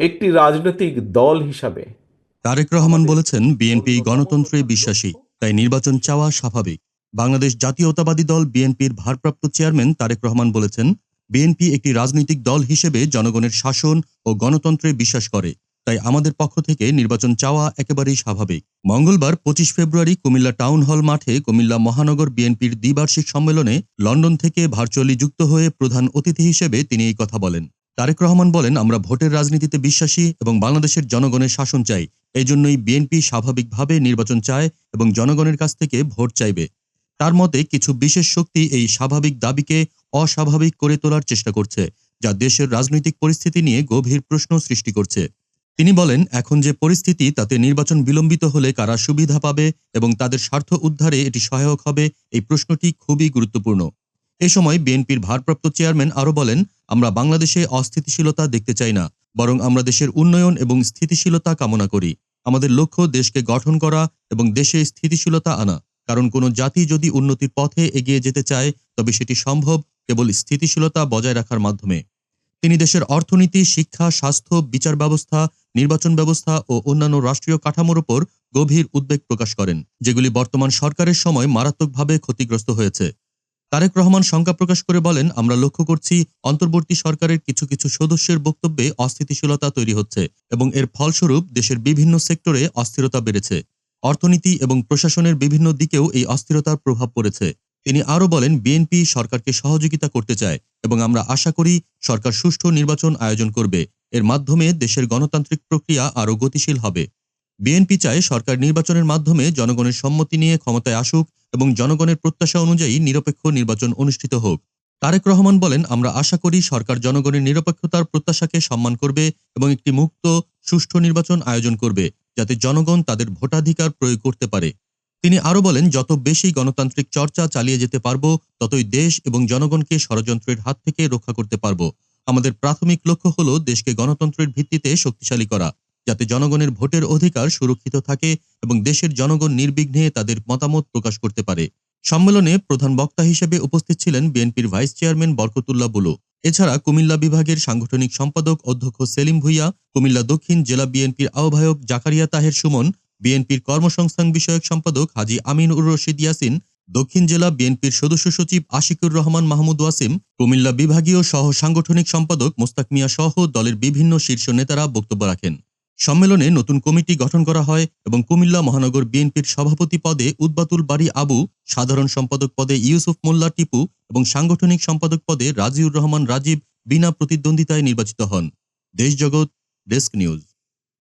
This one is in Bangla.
একটি রাজনৈতিক দল হিসাবে। তারেক রহমান বলেছেন, বিএনপি গণতন্ত্রে বিশ্বাসী, তাই নির্বাচন চাওয়া স্বাভাবিক। বাংলাদেশ জাতীয়তাবাদী দল বিএনপির ভারপ্রাপ্ত চেয়ারম্যান তারেক রহমান বলেছেন, বিএনপি একটি রাজনৈতিক দল হিসেবে জনগণের শাসন ও গণতন্ত্রে বিশ্বাস করে, তাই আমাদের পক্ষ থেকে নির্বাচন চাওয়া একেবারেই স্বাভাবিক। মঙ্গলবার পঁচিশ ফেব্রুয়ারি কুমিল্লা টাউন হল মাঠে কুমিল্লা মহানগর বিএনপির দ্বিবার্ষিক সম্মেলনে লন্ডন থেকে ভার্চুয়ালি যুক্ত হয়ে প্রধান অতিথি হিসেবে তিনি এই কথা বলেন। তারেক রহমান বলেন, আমরা ভোটের রাজনীতিতে বিশ্বাসী এবং বাংলাদেশের জনগণের শাসন চাই। এই জন্যই বিএনপি স্বাভাবিকভাবে নির্বাচন চায় এবং জনগণের কাছ থেকে ভোট চাইবে। তার মতে, কিছু বিশেষ শক্তি এই স্বাভাবিক দাবিকে অস্বাভাবিক করে তোলার চেষ্টা করছে, যা দেশের রাজনৈতিক পরিস্থিতি নিয়ে গভীর প্রশ্ন সৃষ্টি করছে। তিনি বলেন, এখন যে পরিস্থিতি, তাতে নির্বাচন বিলম্বিত হলে কারা সুবিধা পাবে এবং তাদের স্বার্থ উদ্ধারে এটি সহায়ক হবে, এই প্রশ্নটি খুবই গুরুত্বপূর্ণ। এ সময় বিএনপির ভারপ্রাপ্ত চেয়ারম্যান আরও বলেন আমরা বাংলাদেশে অস্থিতিশীলতা দেখতে চাই না, বরং আমরা দেশের উন্নয়ন এবং স্থিতিশীলতা কামনা করি। আমাদের লক্ষ্য দেশকে গঠন করা এবং দেশে স্থিতিশীলতা আনা। কারণ কোনো জাতি যদি উন্নতির পথে এগিয়ে যেতে চায়, তবে সেটি সম্ভব কেবল স্থিতিশীলতা বজায় রাখার মাধ্যমে। তিনি দেশের অর্থনীতি, শিক্ষা, স্বাস্থ্য, বিচার ব্যবস্থা, নির্বাচন ব্যবস্থা ও অন্যান্য রাষ্ট্রীয় কাঠামোর উপর গভীর উদ্বেগ প্রকাশ করেন, যেগুলি বর্তমান সরকারের সময় মারাত্মকভাবে ক্ষতিগ্রস্ত হয়েছে। তারেক রহমান শঙ্কা প্রকাশ করে বলেন, আমরা লক্ষ্য করছি অন্তর্বর্তী সরকারের কিছু কিছু সদস্যের বক্তব্যে অস্থিতিশীলতা তৈরি হচ্ছে এবং এর ফলস্বরূপ দেশের বিভিন্ন সেক্টরে অস্থিরতা বেড়েছে। অর্থনীতি এবং প্রশাসনের বিভিন্ন দিকেও এই অস্থিরতার প্রভাব পড়েছে। তিনি আরও বলেন, বিএনপি সরকারকে সহযোগিতা করতে চায় এবং আমরা আশা করি সরকার সুষ্ঠু নির্বাচন আয়োজন করবে। এর মাধ্যমে দেশের গণতান্ত্রিক প্রক্রিয়া আরও গতিশীল হবে। বিএনপি চায় সরকার নির্বাচনের মাধ্যমে জনগণের সম্মতি নিয়ে ক্ষমতায় আসুক এবং জনগণের প্রত্যাশা অনুযায়ী নিরপেক্ষ নির্বাচন অনুষ্ঠিত হোক। তারেক রহমান বলেন, আমরা আশা করি সরকার জনগণের নিরপেক্ষতার প্রত্যাশাকে সম্মান করবে এবং একটি মুক্ত, সুষ্ঠু নির্বাচন আয়োজন করবে, যাতে জনগণ তাদের ভোটাধিকার প্রয়োগ করতে পারে। তিনি আরও বলেন, যত বেশি গণতান্ত্রিক চর্চা চালিয়ে যেতে পারব, ততই দেশ এবং জনগণকে ষড়যন্ত্রের হাত থেকে রক্ষা করতে পারব। আমাদের প্রাথমিক লক্ষ্য হল দেশকে গণতন্ত্রের ভিত্তিতে শক্তিশালী করা। যাতে জনগণের ভোটের অধিকার সুরক্ষিত থাকে এবং দেশের জনগণ নির্বিঘ্নে তাদের মতামত প্রকাশ করতে পারে। সম্মেলনে প্রধান বক্তা হিসেবে উপস্থিত ছিলেন বিএনপির ভাইস চেয়ারম্যান বরকতুল্লাহ বুলু। এছাড়া কুমিল্লা বিভাগের সাংগঠনিক সম্পাদক অধ্যক্ষ সেলিম ভুইয়া, কুমিল্লা দক্ষিণ জেলা বিএনপির আহ্বায়ক জাকারিয়া তাহের সুমন, বিএনপির কর্মসংস্থান বিষয়ক সম্পাদক হাজি আমিন উর রশিদ ইয়াসিন, দক্ষিণ জেলা বিএনপির সদস্য সচিব আশিকুর রহমান মাহমুদ ওয়াসিম, কুমিল্লা বিভাগীয় সহ সাংগঠনিক সম্পাদক মোস্তাক মিয়া সহ দলের বিভিন্ন শীর্ষ নেতারা বক্তব্য রাখেন। সম্মেলনে নতুন কমিটি গঠন করা হয় এবং কুমিল্লা মহানগর বিএনপির সভাপতি পদে উদ্বাতুল বাড়ি আবু, সাধারণ সম্পাদক পদে ইউসুফ মোল্লা টিপু এবং সাংগঠনিক সম্পাদক পদে রাজিউর রহমান রাজীব বিনা প্রতিদ্বন্দ্বিতায় নির্বাচিত হন। Deshjagat desk news.